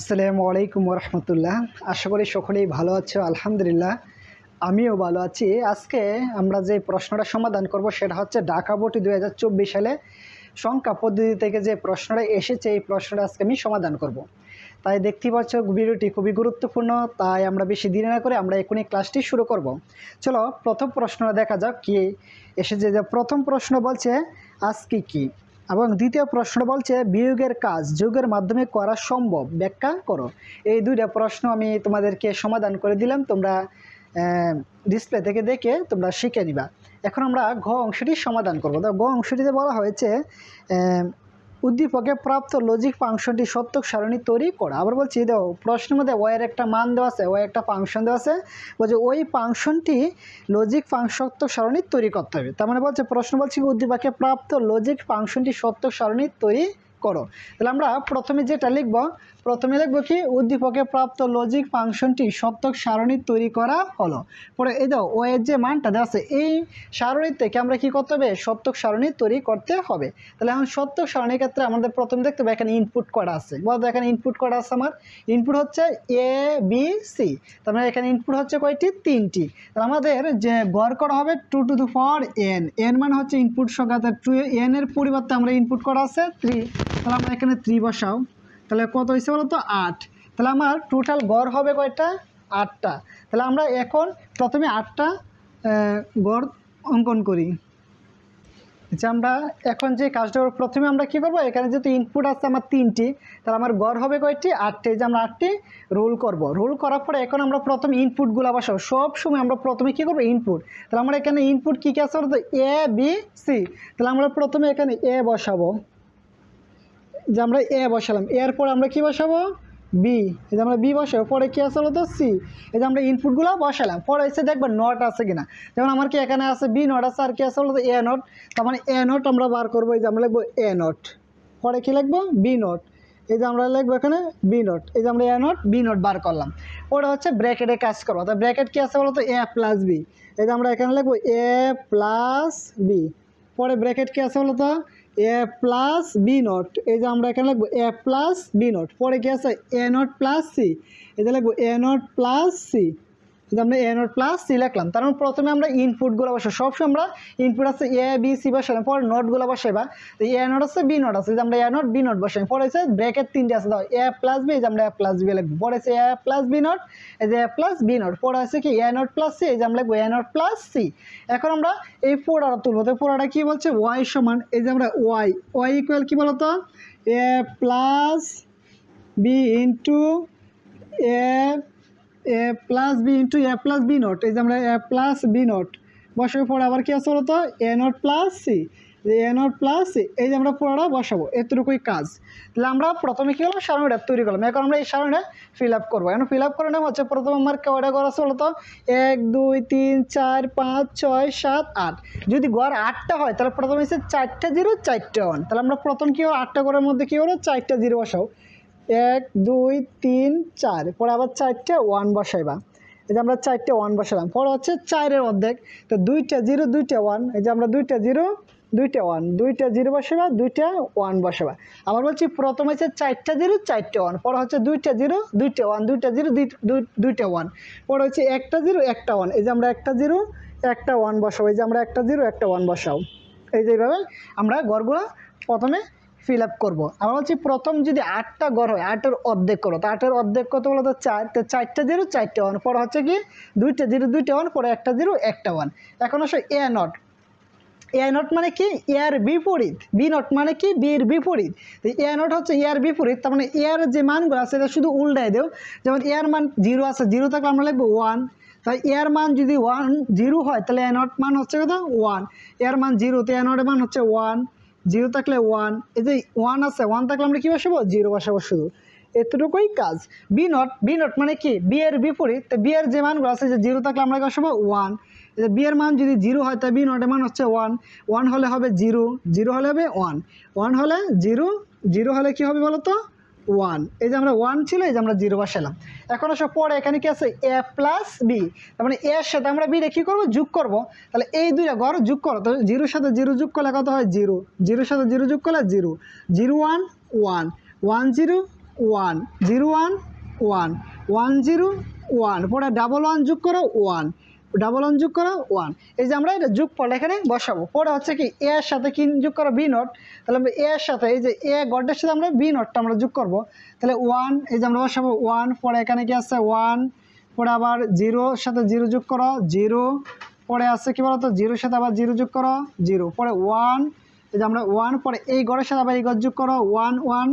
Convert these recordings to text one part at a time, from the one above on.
আসসালামু আলাইকুম রহমতুল্লাহ আশা করি সকলেই ভালো আছো, আলহামদুলিল্লাহ। আমিও ভালো আছি। আজকে আমরা যে প্রশ্নটা সমাধান করব সেটা হচ্ছে ঢাকা বোর্ডে দু সালে সংখ্যা পদ্ধতি থেকে যে প্রশ্নটা এসেছে, এই প্রশ্নটা আজকে আমি সমাধান করব। তাই দেখতে পাচ্ছ, ভিডিওটি খুবই গুরুত্বপূর্ণ, তাই আমরা বেশি দেরি না করে আমরা এখনই ক্লাসটি শুরু করব। চলো, প্রথম প্রশ্নটা দেখা যাক, কি এসেছে। যে প্রথম প্রশ্ন বলছে, আজকে কি? এবং দ্বিতীয় প্রশ্ন বলছে, বিয়োগের কাজ যোগের মাধ্যমে করা সম্ভব? ব্যাখ্যা করো। এই দুইটা প্রশ্ন আমি তোমাদেরকে সমাধান করে দিলাম, তোমরা ডিসপ্লে থেকে দেখে তোমরা শিখে নিবা। এখন আমরা ঘ অংশটি সমাধান করব। তো গ অংশটিতে বলা হয়েছে উদ্দীপকে প্রাপ্ত লজিক ফাংশনটি সত্যক সারণী তৈরি করা। আবার বলছি দেখো, প্রশ্নের মধ্যে ওয়ের একটা মান দেওয়া আছে ওয়ের একটা ফাংশন দেওয়া আছে। বলছে, ওই ফাংশনটি লজিক ফাংশন সারণী তৈরি করতে হবে। তার মানে বলছে, প্রশ্ন বলছি উদ্দীপকে প্রাপ্ত লজিক ফাংশনটি সত্যক সারণী তৈরি করো। তাহলে আমরা প্রথমে যেটা লিখব, প্রথমে লিখব কি, উদ্দীপকে প্রাপ্ত লজিক ফাংশনটি সত্যক সারণী তৈরি করা হলো। পরে এই দাও ও এর যে মানটা দেওয়া আছে, এই সারণী থেকে আমরা কি করতে হবে? সত্যক সারণী তৈরি করতে হবে। তাহলে এখন সত্যক সারণীর ক্ষেত্রে আমাদের প্রথম দেখতে হবে, এখানে ইনপুট করা আছে। বলতো এখানে ইনপুট করা আছে আমার। ইনপুট হচ্ছে এ বি সি তার মানে এখানে ইনপুট হচ্ছে কয়টি? তিনটি। তাহলে আমাদের যে গড় করা হবে টু টু দু ফর এন এন মানে হচ্ছে ইনপুট সংখ্যা টু এন এর পরিবর্তে আমরা ইনপুট করা আছে থ্রি তাহলে আমরা এখানে থ্রি বসাও। তাহলে কত হয়েছে বলো তো? আট। তাহলে আমার টোটাল গড় হবে কয়টা? আটটা। তাহলে আমরা এখন প্রথমে আটটা গড় অঙ্কন করি। যে আমরা এখন যে কাজটা প্রথমে আমরা কি করব? এখানে যেহেতু ইনপুট আছে আমার তিনটি, তাহলে আমার গড় হবে কয়টি? আটটি। যে আমরা আটটি রোল করব। রোল করার পরে এখন আমরা প্রথমে ইনপুটগুলো বসাবো। সব সময় আমরা প্রথমে কি করব? ইনপুট তাহলে আমরা এখানে ইনপুট কী কী আছে বলতো এ বি সি তাহলে আমরা প্রথমে এখানে এ বসাবো। যে আমরা এ বসালাম, এরপর আমরা কি বসাবো? বি। এই যে আমরা বি বসাবো, পরে কী আছে বলতো? সি। এই যে আমরা ইনপুটগুলো বসালাম, পরে এসে দেখব নট আছে কিনা। যেমন আমার কি এখানে আছে বি নট আছে, আর কি আছে বলতো? এ নট তার মানে এ নট আমরা বার করব, এই যে আমরা লিখব এ নট পরে কি লিখব? বি নট এই যে আমরা লিখব এখানে বি নট এই যে আমরা এ নট বি নট বার করলাম। ওটা হচ্ছে ব্র্যাকেটে কাজ করব তো ব্র্যাকেট কি আছে বলতো? এ প্লাস বি এই যে আমরা এখানে লিখব এ প্লাস বি পরে ব্র্যাকেট কি আছে বলতো? এ প্লাস বি নট এই যে আমরা এখানে লিখব এ প্লাস বি নট পরে কি আছে? এ নট প্লাস সি এই যে লিখব এ নট প্লাস সি যে আমরা এ নট প্লাস সি লিখলাম। তার মানে প্রথমে আমরা ইনপুটগুলো বসাই। সবসময় আমরা ইনপুট আছে এ বি সি বসালাম পরে নোটগুলো বসাইবা। তো এ নট আছে বি নট আছে। যে আমরা এ নট বি নট বসাই। পরে আছে ব্র্যাকেট তিনটে আছে। দাও এ প্লাস বি যে আমরা এ প্লাস বি লিখব। পরে আছে এ প্লাস বি নট এই যে এ প্লাস বি নট পরে আছে কি? এ নট প্লাস সি এই যে আমরা লিখব এ নট প্লাস সি এখন আমরা এই পোড়াটা তুলবো। তো পোড়াটা কি বলছে? ওয়াই সমান, এই যে আমরা ওয়াই ওয়াই ইকুয়াল কি বলতো? A plus B into A A plus B into A plus B not এই যে আমরা এ প্লাস বি নট বসার পরে আবার কি আছে বলতো A not plus C A not plus C এই যে আমরা পুরোটা বসাবো, এতটুকুই কাজ। তাহলে আমরা প্রথমে কী করলাম? সারণীটা তৈরি করলাম। এখন আমরা এই সারণীটা ফিল আপ করব। এখন ফিল আপ করে নেওয়া হচ্ছে প্রথম আমার কয়টা ঘর আছে বলতো এক, দুই, তিন, চার, পাঁচ, ছয়, সাত, আট। যদি ঘর আটটা হয়, তাহলে প্রথমে হচ্ছে চারটে জিরো চারটে ওয়ান তাহলে আমরা প্রথম কী হলো আটটা ঘরের মধ্যে কী হলো চারটে জিরো বসাও এক, দুই, তিন, চার। পরে আবার চারটে ওয়ান বসাইবা। এই যে আমরা চারটে ওয়ান বসালাম। পরে হচ্ছে চারের অর্ধেক। তো দুইটা জিরো, দুইটা ওয়ান এই যে আমরা দুইটা জিরো, দুইটা ওয়ান দুইটা জিরো বসাবা দুইটা ওয়ান বসাবা আবার বলছি প্রথম হচ্ছে চারটা জিরো, চারটে ওয়ান পরে হচ্ছে দুইটা জিরো, দুইটা ওয়ান দুইটা জিরো দুইটা ওয়ান পরে হচ্ছে একটা জিরো, একটা ওয়ান এই যে আমরা একটা জিরো, একটা ওয়ান বসাবো। এই যে আমরা একটা জিরো, একটা ওয়ান বসাও। এই যে এইভাবে আমরা গড়গুলো প্রথমে ফিল আপ করব। আমরা বলছি প্রথম যদি আটটা গড় হয়, আটের অর্ধেক করো, তো আটের অর্ধেক কত বলো তো চার, তো চারটা জিরো, চারটে ওয়ান পরে হচ্ছে কি দুইটা জিরো, দুইটা ওয়ান পরে একটা জিরো, একটা ওয়ান এখন আসো এ নট এ নট মানে কি? এর বিপরীত। বি নট মানে কি? বির বিপরীত। তো এ নট হচ্ছে এর বিপরীত, তার মানে এর যে মানগুলো আছে, এটা শুধু উল্টাই দেও। যেমন এর মান জিরো আছে, জিরো থাকলে আমরা লিখব ওয়ান তাই এর মান যদি ওয়ান জিরো হয়, তাহলে এ নট মান হচ্ছে কত? ওয়ানের মান জিরো, তো এ নটের মান হচ্ছে ওয়ান জিরো থাকলে ওয়ান এই যে ওয়ান আছে ওয়ান থাকলে আমরা কী বসাবো? জিরো বসাবো শুধু। এতটুকুই কাজ। বি নট বি নট মানে কি? বি এর বিপরীত বি এর যে মানগুলো আছে, যে জিরো থাকলে আমরা বসাবো ওয়ান বি এর মান যদি জিরো হয় তাহলে বি নটের মান হচ্ছে ওয়ান ওয়ান হলে হবে জিরো জিরো হলে হবে ওয়ান ওয়ান হলে জিরো জিরো হলে কি হবে বলো তো ওয়ান এই যে আমরা ওয়ান ছিল, এই যে আমরা জিরো বসালাম এখন আসো পরে, এখানে কি আছে? এ প্লাস বি তার মানে এর সাথে আমরা বি কী করব? যোগ করব। তাহলে এই দুইটা ঘর যোগ করো। তো জিরোর সাথে জিরো যোগ করলে কত হয়? জিরো জিরোর সাথে জিরো যোগ করলে zero zero one one one zero one zero one one one zero one পরে ডাবল ওয়ান যোগ করো ওয়ান ডাবল ওয়ান যোগ করো ওয়ান এই যে আমরা এটা যোগ পড়লে এখানে বসাবো। পরে হচ্ছে কি এ এর সাথে কি যোগ করো? বি নট তাহলে আমরা এ এর সাথে, এই যে এ গডের সাথে আমরা বি নটটা আমরা যোগ করব। তাহলে ওয়ান এই যে আমরা বসাবো ওয়ান পরে এখানে কি আছে? ওয়ান পরে আবার জিরোর সাথে জিরো যোগ করো জিরো পরে আছে কি বলতো? জিরোর সাথে আবার জিরো যোগ করো জিরো পরে ওয়ান এই যে আমরা ওয়ান পরে এই গড়ের সাথে আবার এই গড় যোগ করো ওয়ান ওয়ান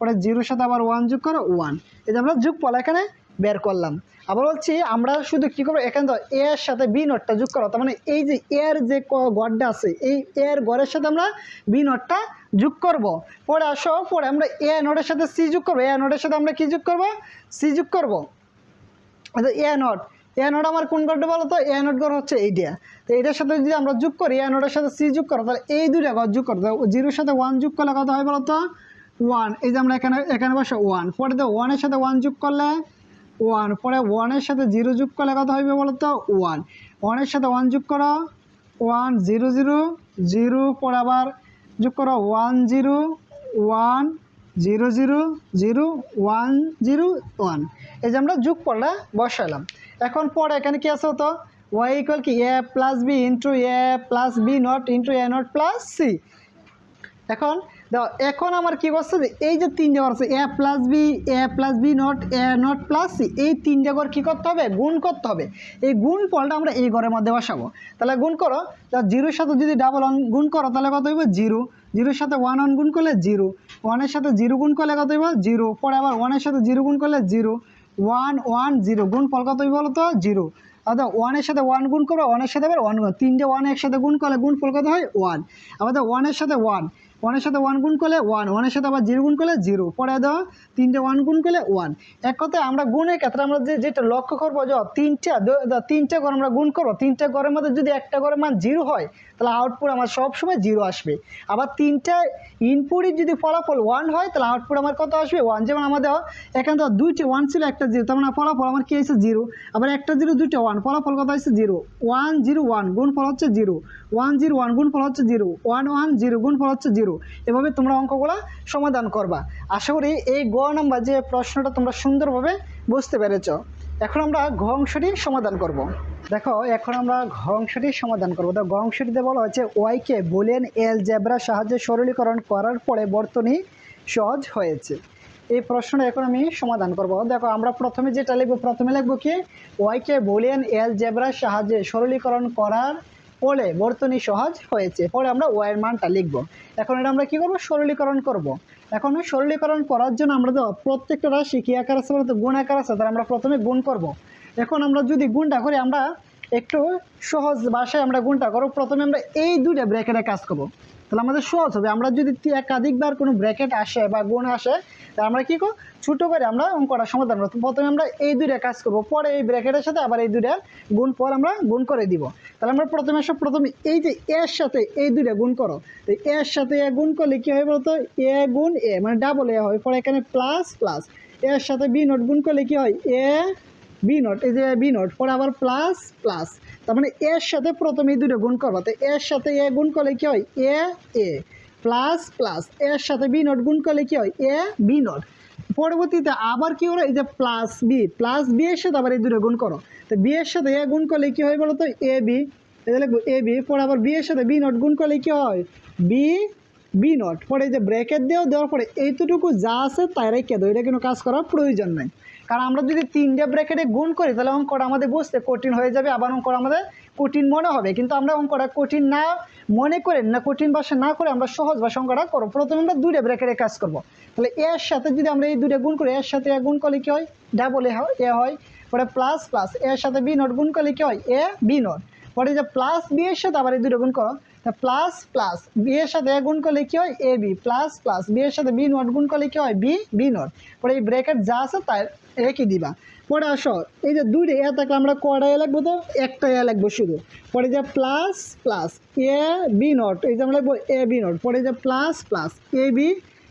পরে জিরোর সাথে আবার ওয়ান যোগ করো ওয়ান এই যে আমরা যোগ পড়া এখানে বের করলাম। আবার বলছি, আমরা শুধু কি করব? এখানে তো এর সাথে বি নটটা যোগ করো, তার মানে এই যে এর যে গড়টা আছে, এই এর গড়ের সাথে আমরা বি নটটা যোগ করব। পরে আসো, পরে আমরা এ নটের সাথে সি যোগ করব। এ নটের সাথে আমরা কি যোগ করব? সি যোগ করব। আচ্ছা এ নট এ নট আমার কোন গড়টা বলো তো? এ নট গড় হচ্ছে এইটা। তো এইটার সাথে যদি আমরা যোগ করি এ নটের সাথে সি যোগ করো, তাহলে এই দুইটা গড় যোগ করতে জিরোর সাথে ওয়ান যোগ করলে কত হয় বলো তো? ওয়ান এই যে আমরা এখানে এখানে বসে ওয়ান পরে তো ওয়ানের সাথে ওয়ান যোগ করলে ওয়ান পরে ওয়ানের সাথে জিরো যোগ করলে কত হবে বলো তো ওয়ান ওয়ানের সাথে ওয়ান যোগ করো ওয়ান জিরো জিরো জিরো পরে আবার যোগ করো one zero one zero zero zero one zero one এই যে আমরা যোগ করলে বসালাম এখন পরে এখানে কি আছে তো ওয়াই ইকুয়াল কি? A plus B into A plus B not into A not plus C এখন দেখো এখন আমার কি করছে যে, এই যে তিনটে ঘর আছে A plus B A plus B not A not plus C এই তিনটে ঘর কী করতে হবে? গুণ করতে হবে। এই গুণ ফলটা আমরা এই ঘরের মধ্যে বসাবো। তাহলে গুণ করো, তা জিরোর সাথে যদি ডাবল ওয়ান গুণ করো, তাহলে কত হইব? জিরো। জিরোর সাথে ওয়ান ওয়ান গুণ করলে জিরো। ওয়ানের সাথে জিরো গুণ করলে কত হইব? জিরো। পরে আবার ওয়ানের সাথে জিরো গুণ করলে জিরো। One one zero. গুণ ফল কত হইব তো জিরো। অর্থাৎ ওয়ানের সাথে ওয়ান গুণ করবে ওয়ানের সাথে আবার ওয়ান গুণ। তিনটে ওয়ান একসাথে গুণ করলে গুণ ফল কত হয়? ওয়ান আবার ওয়ানের সাথে ওয়ান ওয়ানের সাথে ওয়ান গুণ করলে ওয়ান ওয়ানের সাথে আবার জিরো গুণ করলে জিরো। পরে দাও তিনটে ওয়ান গুণ করলে ওয়ান এক কথায় আমরা গুণের ক্ষেত্রে আমরা যে যেটা লক্ষ্য করব, যে তিনটা তিনটা ঘর আমরা গুণ করব, তিনটা ঘরের মধ্যে যদি একটা ঘরের মান জিরো হয়, তাহলে আউটপুট আমার সবসময় জিরো আসবে। আবার তিনটা ইনপুটের যদি ফলাফল ওয়ান হয়, তাহলে আউটপুট আমার কত আসবে? ওয়ান যেমন আমাদের এখানে তো দুইটি ওয়ান ছিল, একটা জিরো, তার মানে ফলাফল আমার কি হয়েছে? জিরো। আবার একটা জিরো, দুইটা ওয়ান ফলাফল কত হয়েছে? জিরো। ওয়ান জিরো ওয়ান গুণ ফল হচ্ছে জিরো। ওয়ান জিরো ওয়ান গুণ ফল হচ্ছে জিরো। One one zero. গুণ ফল হচ্ছে জিরো। এভাবে তোমরা অঙ্কগুলো সমাধান করবা। আশা করি এই গ নাম্বার যে প্রশ্নটা তোমরা সুন্দরভাবে বুঝতে পেরেছ। এখন আমরা ঘ অংশটি সমাধান করব। দেখো, এখন আমরা ঘ অংশটি সমাধান করব। তো ঘ অংশটিতে বলা হচ্ছে ওয়াইকে বুলিয়ান এল জেব্রার সাহায্যে সরলীকরণ করার পরে বর্তনী সহজ হয়েছে। এই প্রশ্নটা এখন আমি সমাধান করব। দেখো, আমরা প্রথমে যেটা লিখব, প্রথমে লিখব কি? ওয়াইকে বুলিয়ান এল জেব্রার সাহায্যে সরলীকরণ করার ফলে বর্তনী সহজ হয়েছে। পরে আমরা ওয়াইয়ের মানটা লিখব। এখন এটা আমরা কি করব? সরলীকরণ করব। এখন সরলীকরণ করার জন্য আমরা তো প্রত্যেকটা রাশি কি আকার আছে বলতে? গুণ আকার আছে, তাহলে আমরা প্রথমে গুণ করব। এখন আমরা যদি গুণটা করি, আমরা একটু সহজ ভাষায় আমরা গুণটা করব। প্রথমে আমরা এই দুইটা ব্র্যাকেটে কাজ করব। তাহলে আমাদের সহজ হবে। আমরা যদি একাধিকবার কোনো ব্র্যাকেট আসে বা গুণ আসে তাহলে আমরা কী করব? ছোটো করে আমরা অঙ্কটা সমাধান করব। প্রথমে আমরা এই দুইটা কাজ করব, পরে এই ব্র্যাকেটের সাথে আবার এই দুইটা গুণ পর আমরা গুণ করে দিব। তাহলে আমরা প্রথমে আসো, প্রথমে এই যে এর সাথে এই দুইটা গুণ করো। তো এর সাথে এ গুণ করলে কী হয় বলতো? এ গুণ এ মানে ডাবল এ হয়, পরে এখানে প্লাস প্লাস এর সাথে বি নোট গুণ করলে কী হয়? এ বি নোট এই যে বি নোট পরে আবার প্লাস প্লাস তার মানে এর সাথে প্রথমে এই দুটো গুণ করব। তো এর সাথে এ গুণ করলে কী হয়? এ এ। প্লাস প্লাস এর সাথে বি নট গুণ করলে কী হয়? A, B not. পরবর্তীতে আবার কি হলো? এই যে প্লাস বি প্লাস বি এর সাথে আবার এই দুটো গুণ করো। তো বি এর সাথে এ গুণ করলে কী হয় বলো তো এ, বি। এটা লিখব এ, বি, পরে আবার বি এর সাথে বি নট গুণ করলে কী হয়? B B not. পরে এই যে ব্র্যাকেট দিয়েও দেওয়ার পরে এইটুকু যা আছে তাই রেখে দেবো এটা কোনো কাজ করার প্রয়োজন নেই। কারণ আমরা যদি তিনটে ব্র্যাকেটে গুণ করি, তাহলে অঙ্কটা আমাদের বুঝতে কঠিন হয়ে যাবে, আবার অঙ্কটা আমাদের কঠিন মনে হবে। কিন্তু আমরা অঙ্কটা কঠিন না মনে করেন না, কঠিন ভাষা না করে আমরা সহজ ভাষা অঙ্কটা করো প্রথমে আমরা দুইটা ব্র্যাকেটে কাজ করব। তাহলে এর সাথে যদি আমরা এই দুইটা গুণ করি এর সাথে এ গুণ করলে কি হয়? ডাবল এ হয় এ হয়। পরে প্লাস প্লাস এর সাথে বি নট গুণ করলে কী হয়? A B not. পরে যে প্লাস বি এর সাথে আবার এই দুটো গুণ করো তা প্লাস প্লাস বি এর সাথে এ গুণ করলে কী হয়? A B plus plus B এর সাথে বি নোট গুণ করলে কী হয়? বি বি নোট পরে এই ব্র্যাকেট যা আছে তাই একই দিবা? পরে আসো, এই যে দুইটা এ থাকলে আমরা কয়টা এ লাগবো তো? একটা এ লাগবো শুধু। পরে যে plus plus A B not এই যে আমরা লিখব এ বি নোট পরে যে প্লাস প্লাস এ বি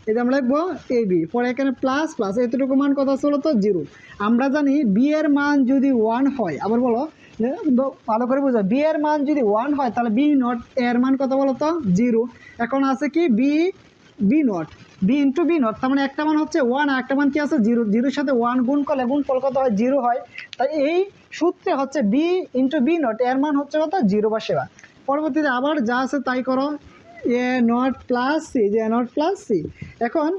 এই যে আমরা লিখব এ বি পরে এখানে প্লাস প্লাস এতটুকু মান কত ছিল তো জিরো আমরা জানি বি এর মান যদি ওয়ান হয়, আবার বলো ভালো করে বুঝো। বি এর মান যদি ওয়ান হয়, তাহলে বি নট এর মান কত বলো তো? জিরো এখন আছে কি? B B not B into B not তার মানে একটা মান হচ্ছে ওয়ান আর একটা মান কি আছে? জিরো জিরোর সাথে ওয়ান গুণ করলে গুণ করলে কত হয়? জিরো হয়। তাই এই সূত্রে হচ্ছে বি ইন্টু বি নট এর মান হচ্ছে কত? জিরো বা সেবা পরবর্তীতে আবার যা আছে তাই করো। এ নট প্লাস সি যে নট প্লাস সি এখন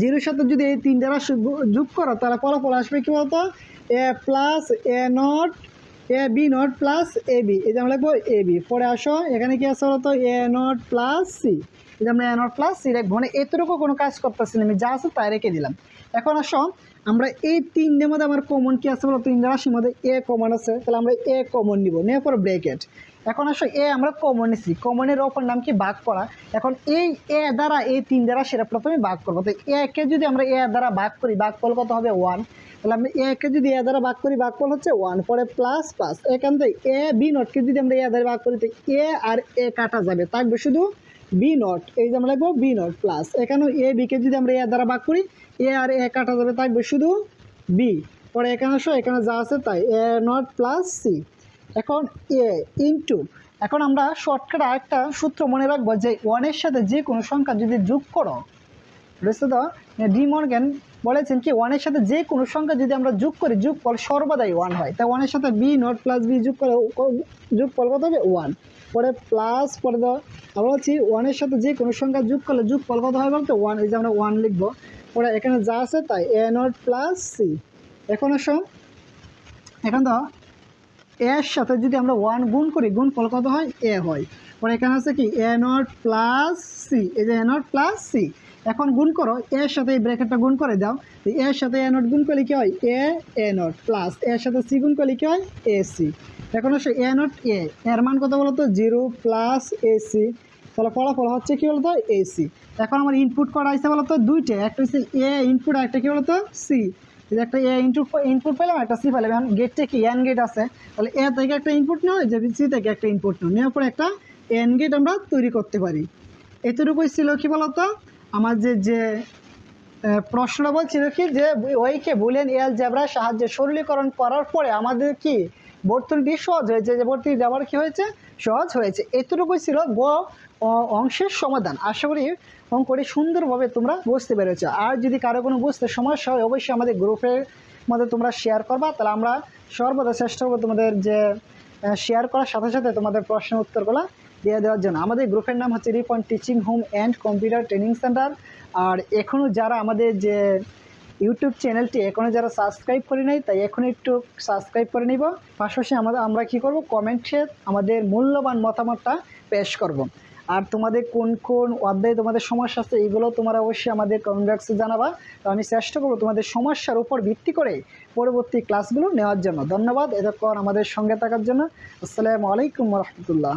জিরোর সাথে যদি এই তিনটা যোগ করো, তাহলে ফলাফল আসবে কি বলতো? A plus A not A B not plus A B এই যে আমরা লিখব এ বি পরে আসো, এখানে কি আছে বলতো? এ নট প্লাস সি এই যে আমরা এ নট প্লাস সি রাখব মানে এতটুকু কোনো কাজ করতেছি না, আমি যা আছে তাই রেখে দিলাম। এখন আসো আমরা এই তিনটের মধ্যে আমার কমন কি আছে বলো? তিনটা রাশির মধ্যে এ কমন আছে, তাহলে আমরা এ কমন নিব। নেওয়ার পর ব্রেকেট এখন আসো এ আমরা কমন নিছি। কমনের অপর নাম কি? ভাগ করা। এখন এই এ দ্বারা এই তিন দ্বারা সেটা প্রথমে ভাগ করব। তো একে যদি আমরা এ দ্বারা ভাগ করি ভাগ ফল কত হবে? ওয়ান তাহলে আমরা এ কে যদি এ দ্বারা ভাগ করি ভাগ ফল হচ্ছে ওয়ান পরে প্লাস প্লাস এখান থেকে এ বি নটকে যদি আমরা এ দ্বারা ভাগ করি, তো এ আর এ কাটা যাবে। থাকবে শুধু বি নট এই যে আমরা লিখব বি নট প্লাস এখানেও এ বিকে যদি আমরা এ দ্বারা ভাগ করি এ আর এ কাটা যাবে, থাকবে শুধু বি পরে এখানে আসো, এখানে যা আছে তাই। এ নট প্লাস সি এখন এ ইন্টু এখন আমরা শর্টকাট আরেকটা সূত্র মনে রাখব যে ওয়ানের সাথে যে কোনো সংখ্যা যদি যোগ করো, বুঝতে তো? ডি মর্গ্যান বলেছেন কি ওয়ানের সাথে যে কোনো সংখ্যা যদি আমরা যোগ করি যোগ ফল সর্বদাই ওয়ান হয়। তাই ওয়ানের সাথে বি নট প্লাস বি যোগ করে যোগ ফল কত হবে? ওয়ান পরে প্লাস পরে দাও আমরা বলছি ওয়ানের সাথে যে কোনো সংখ্যা যোগ করলে যোগ ফল কত হয় বলতে? ওয়ান এই যে আমরা ওয়ান লিখব। পরে এখানে যা আছে তাই এ নট প্লাস সি এখন আসো, এখন তো এর সাথে যদি আমরা ওয়ান গুণ করি গুণ ফল কত হয়? এ হয়। পরে এখানে আছে কি? এ নট প্লাস সি এই যে এ নট প্লাস সি এখন গুণ করো এর সাথে এই ব্র্যাকেটটা গুণ করে দাও এর সাথে এ নট গুণ করলে কি হয়? এ এ নট প্লাস এর সাথে সি গুণ করলে কি হয়? এ সি এখন আসে, এ নট এ, এর মান কত বলতো? জিরো প্লাস এ সি তাহলে ফলাফল হচ্ছে কি বলতো? এ সি এখন আমার ইনপুট করা হয়েছে বলতো দুইটা, একটা হচ্ছে এ ইনপুট আর একটা কী বলতো? সি এই যে একটা এ ইনপুট ইনপুট পেলাম, একটা সি পেলাম। এখন গেটটা কি? এন গেট আছে। তাহলে এ থেকে একটা ইনপুট নাও যে সি থেকে একটা ইনপুট নাও নেওয়ার পরে একটা এন গেট আমরা তৈরি করতে পারি। এতটুকুই ছিল কী বলতো? আমার যে প্রশ্নটা বলছিল কি যে, ওইকে বুলেন এল জেব্রার সাহায্যে সরলীকরণ করার পরে আমাদের কি বর্তনীটি সহজ হয়েছে? যে বর্তনী যাবার কি হয়েছে? সহজ হয়েছে। এতটুকুই ছিল গ অংশের সমাধান। আশা করি অঙ্কটি সুন্দরভাবে তোমরা বুঝতে পেরেছ। আর যদি কারও কোনো বুঝতে সমস্যা হয়, অবশ্যই আমাদের গ্রুপের মধ্যে তোমরা শেয়ার করবা। তাহলে আমরা সর্বদা চেষ্টা করব তোমাদের যে শেয়ার করার সাথে সাথে তোমাদের প্রশ্নের উত্তরগুলো দিয়ে দেওয়ার জন্য। আমাদের গ্রুপের নাম হচ্ছে Ripon teaching home and computer training centre আর এখনও যারা আমাদের যে ইউটিউব চ্যানেলটি এখনও যারা সাবস্ক্রাইব করে নাই, তাই এখন একটু সাবস্ক্রাইব করে নিব। পাশাপাশি আমাদের আমরা কি করব? কমেন্টে আমাদের মূল্যবান মতামতটা পেশ করব। আর তোমাদের কোন কোন অধ্যায়ে তোমাদের সমস্যা আছে, এইগুলো তোমরা অবশ্যই আমাদের কমেন্ট বক্সে জানাবা। তো আমি চেষ্টা করব তোমাদের সমস্যার উপর ভিত্তি করে পরবর্তী ক্লাসগুলো নেওয়ার জন্য। ধন্যবাদ এতক্ষণ আমাদের সঙ্গে থাকার জন্য। আসসালামু আলাইকুম রহমতুল্লাহ।